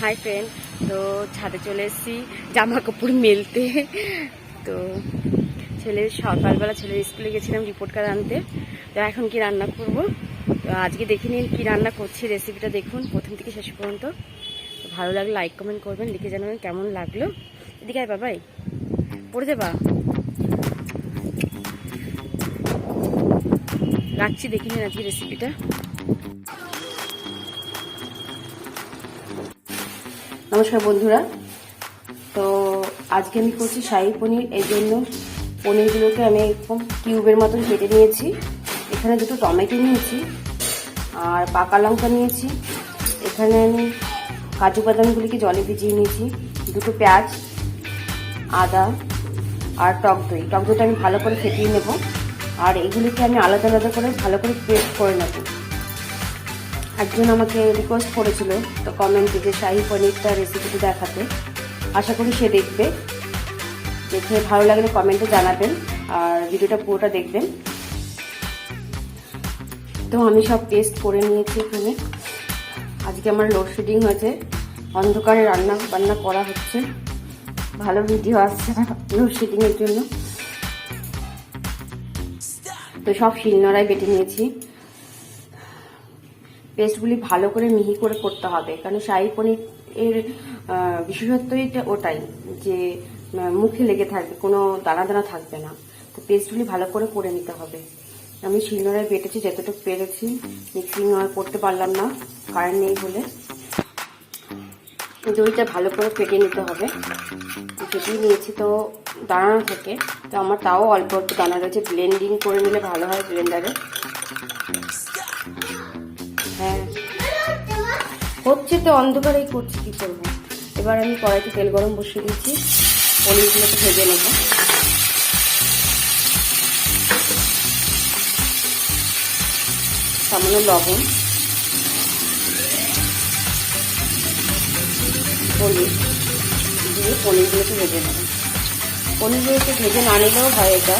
Hi friend, তো ছাদে চলে এসেছি জামা কাপড় মেলতে। তো ছেলের সকালবেলা ছেলের স্কুলে গেছিলাম রিপোর্ট কার্ড আনতে। তো এখন কি রান্না করব? তো আজকে দেখে নিন কী রান্না করছি রেসিপিটা দেখুন, প্রথম থেকে শেষ পর্যন্ত। ভালো লাগলে লাইক কমেন্ট করবেন লিখে জানাবেন কেমন লাগল। এদিকে আয় বাবাই, পড়ে দেবা রাখছি, দেখে নিন আজকে রেসিপিটা নমস্কার বন্ধুরা। তো আজকে আমি করছি শাহী পনির এই জন্য পনিরগুলোকে আমি একদম কিউবের মতন কেটে নিয়েছি। এখানে দুটো টমেটো নিয়েছি আর পাকা লঙ্কা নিয়েছি। এখানে আমি কাজু বাদামগুলিকে জলে ভিজিয়ে নিয়েছি। দুটো পেঁয়াজ, আদা আর টক দই। টক দইটা আমি ভালো করে ফেটিয়ে নেব। আর এগুলিকে আমি আলাদা আলাদা করে ভালো করে পেস্ট করে নেব। একজন আমাকে রিকোয়েস্ট করেছিল তো কমেন্টে যে শাহি পনিরটা রেসিপিটি দেখাতে। আশা করি সে দেখবে। দেখে ভালো লাগলে কমেন্টে জানাবেন আর ভিডিওটা পুরোটা দেখবেন। তো আমি সব পেস্ট করে নিয়েছি এখানে। আজকে আমার লোডশেডিং হয়েছে। অন্ধকারে রান্না বান্না করা হচ্ছে। ভালো ভিডিও আসছে না লোডশেডিংয়ের জন্য। তো সব শিলনোড়ায় বেটে নিয়েছি। পেস্টগুলি ভালো করে মিহি করে করতে হবে। কারণ শাহি পনির এর বিশেষত্বই ওটাই, যে মুখে লেগে থাকবে, কোনো দানা দানা থাকবে না। তো পেস্টগুলি ভালো করে করে নিতে হবে। আমি শিলনোড়ায় বেটেছি, যতটুকু পেরেছি। মিক্সিং আর করতে পারলাম না, কারেন্ট নেই বলে। দইটা ভালো করে ফেটে নিতে হবে। ফেটিয়ে নিয়েছি তো দানা থেকে। তো আমার তাও অল্প অল্প দানা রয়েছে। ব্লেন্ডিং করে নিলে ভালো হয় ব্লেন্ডারে হ্যাঁ হচ্ছে তো অন্ধকারেই করছি কি করব? এবার আমি কড়াইতে তেল গরম বসিয়ে দিচ্ছি পনিরগুলোকে ভেজে নেব। সামান্য লবণ। পনির। দিয়ে পনিরগুলোকে ভেজে নেব। পনিরগুলোকে ভেজে না নিলেও হয় এটা।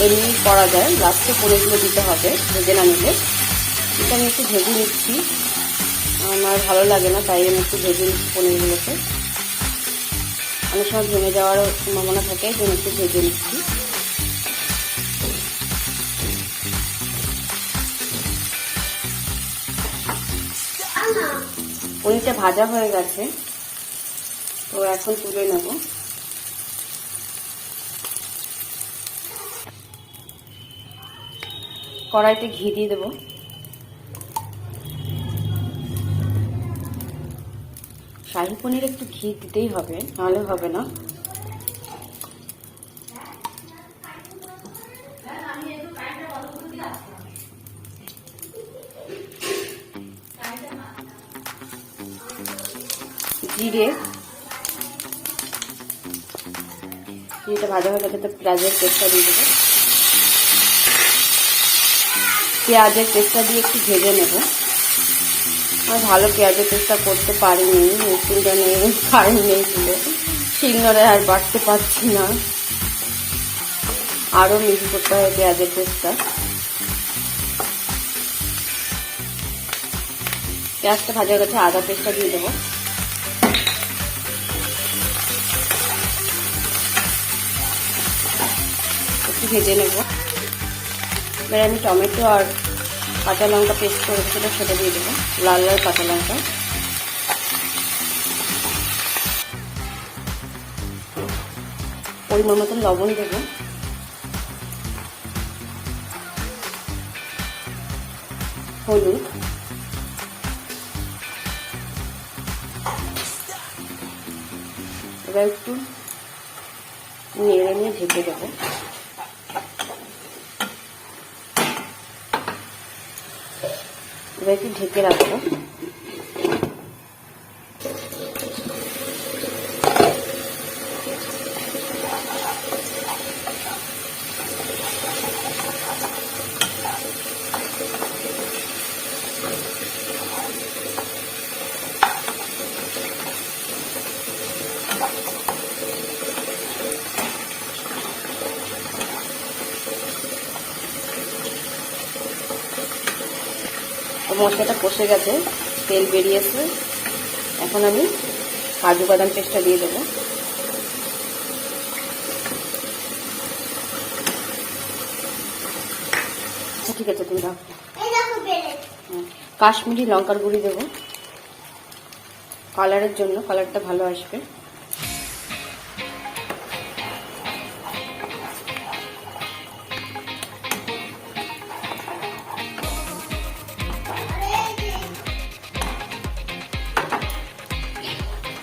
এমনি করা যায়। লাস্টে পনিরগুলো দিতে হবে, ভেজে না নিলে। এটা আমি একটু ভেজে নিচ্ছি। আমার ভালো লাগে না, তাই আমি একটু ভেজে নিচ্ছি পনিরগুলোকে। অনেক সময় ভেঙে যাওয়ারও সম্ভাবনা থাকে জন্য একটু ভেজে নিচ্ছি। পনিরটা ভাজা হয়ে গেছে। তো এখন তুলে নেব। কড়াইতে ঘি দিয়ে দেবো। শাহি পনির একটু ঘি দিতেই হবে, নাহলে হবে না। জিরে। জিরেটা ভাজা হয়ে গেছে তো পেঁয়াজের পেস্টটা দিয়ে দেবো। পেঁয়াজের পেস্টটা দিয়ে একটু ভেজে নেব। আমি ভালো পেঁয়াজের পেস্টটা করতে পারিনি মেশিনটা নেই কারেন্ট নেই ছিল শিলনোড়ায় আর বাড়তে পারছি না। আরও মিহি করতে হবে পেঁয়াজের পেস্টটা। পেঁয়াজটা ভাজা গেছে, আদা পেস্টটা দিয়ে দেবো। একটু ভেজে নেব। এবার আমি টমেটো আর কাঁচা লঙ্কা পেস্ট করে সেটা দিয়ে দেবো। লাল লাল কাঁচা লঙ্কা। পরিমাণ মতন লবণ দেবো। হলুদ। এবার একটু নেড়ে নিয়ে ঢেকে দেবো। এবার একটু ঢেকে রাখব। মশলাটা কষে গেছে তেল বেরিয়েছে। এখন আমি কাজু বাদাম পেস্টটা দিয়ে দেবো। আচ্ছা ঠিক আছে তুমি রাখো কাশ্মীরি লঙ্কার গুঁড়ি দেবো। কালারের জন্য কালারটা ভালো আসবে।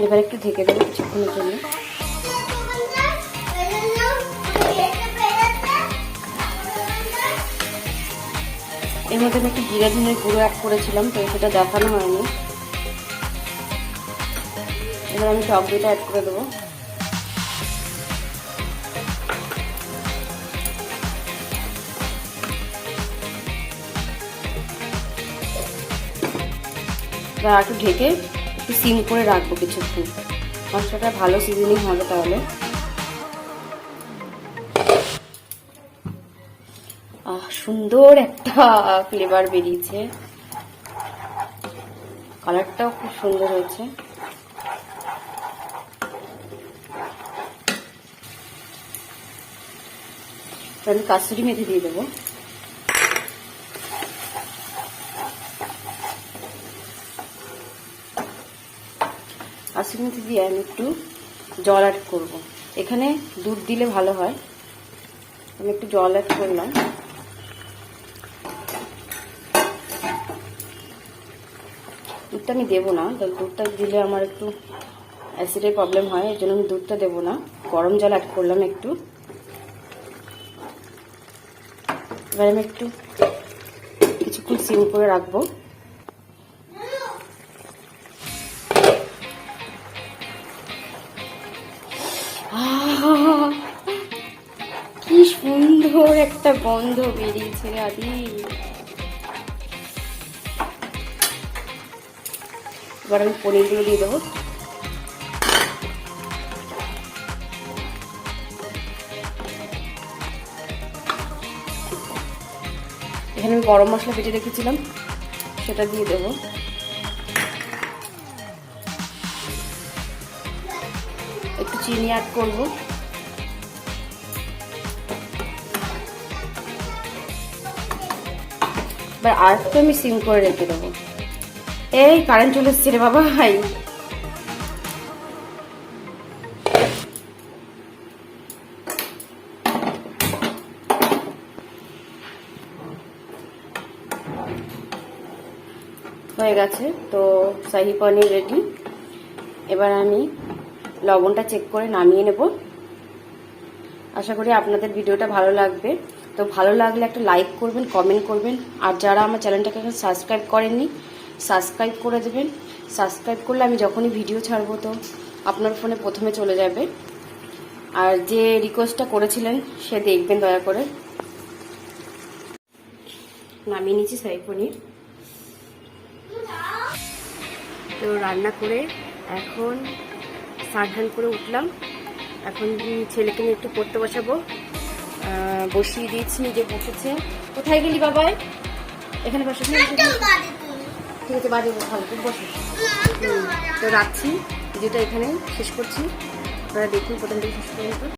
এবার একটু ঢেকে দেবো কিছুক্ষণের জন্য। এর মধ্যে আমি একটু জিরা ধনের গুঁড়ো অ্যাড করেছিলাম, তো সেটা দেখানো হয়নি। এবার আমি টক দইটা অ্যাড করে দেবো। এবার একটু ঢেকে একটু সিম করে রাখব কিছুক্ষণ। মশলাটা ভালো সিজনিং হবে তাহলে। সুন্দর একটা ফ্লেভার বেরিয়েছে। কালারটাও খুব সুন্দর হয়েছে। আমি কাসুরি মেথি দিয়ে দেবো। কাসুরি মেথি দিয়ে আমি একটু জল অ্যাড করব। এখানে দুধ দিলে ভালো হয়। আমি একটু জল অ্যাড করলাম। দুধটা আমি দেবো না দুধটা দিলে আমার একটু অ্যাসিডের প্রবলেম হয়, এই জন্য আমি দুধটা দেবো না। গরম জল অ্যাড করলাম একটু। এবার আমি একটু কিছুক্ষণ সিম করে রাখব। একটা গন্ধ বেরিয়েছে আদি। এবার আমি পনিরগুলো দিয়ে দেবো। এখানে আমি গরম মশলা বেটে রেখেছিলাম, সেটা দিয়ে দেবো। একটু চিনি অ্যাড করব। এবার আর একটু আমি সিম করে রেখে দেবো। এই কারেন্ট চলে এসছে রে বাবা, হাই। হয়ে গেছে, তো শাহি পনির রেডি এবার আমি লবণটা চেক করে নামিয়ে নেব। আশা করি আপনাদের ভিডিওটা ভালো লাগবে। তো ভালো লাগলে একটা লাইক করবেন কমেন্ট করবেন। আর যারা আমার চ্যানেলটাকে এখন সাবস্ক্রাইব করেননি সাবস্ক্রাইব করে দেবেন। সাবস্ক্রাইব করলে আমি যখনই ভিডিও ছাড়বো তো আপনার ফোনে প্রথমে চলে যাবে। আর যে রিকোয়েস্টটা করেছিলেন, সে দেখবেন দয়া করে। নামিয়ে নিচ্ছি সাই পনির। তো রান্না করে এখন স্নান করে উঠলাম। এখন ছেলেকে নিয়ে একটু পড়তে বসাবো। বসিয়ে দিয়েছি নিজে বসেছে। কোথায় গেলি বাবাই? এখানে বসে ঠিক আছে বাজে ভালো করে বসে। তো রাখছি ভিডিওটা এখানে শেষ করছি। আপনারা দেখুন প্রথম থেকে শেষ পর্যন্ত।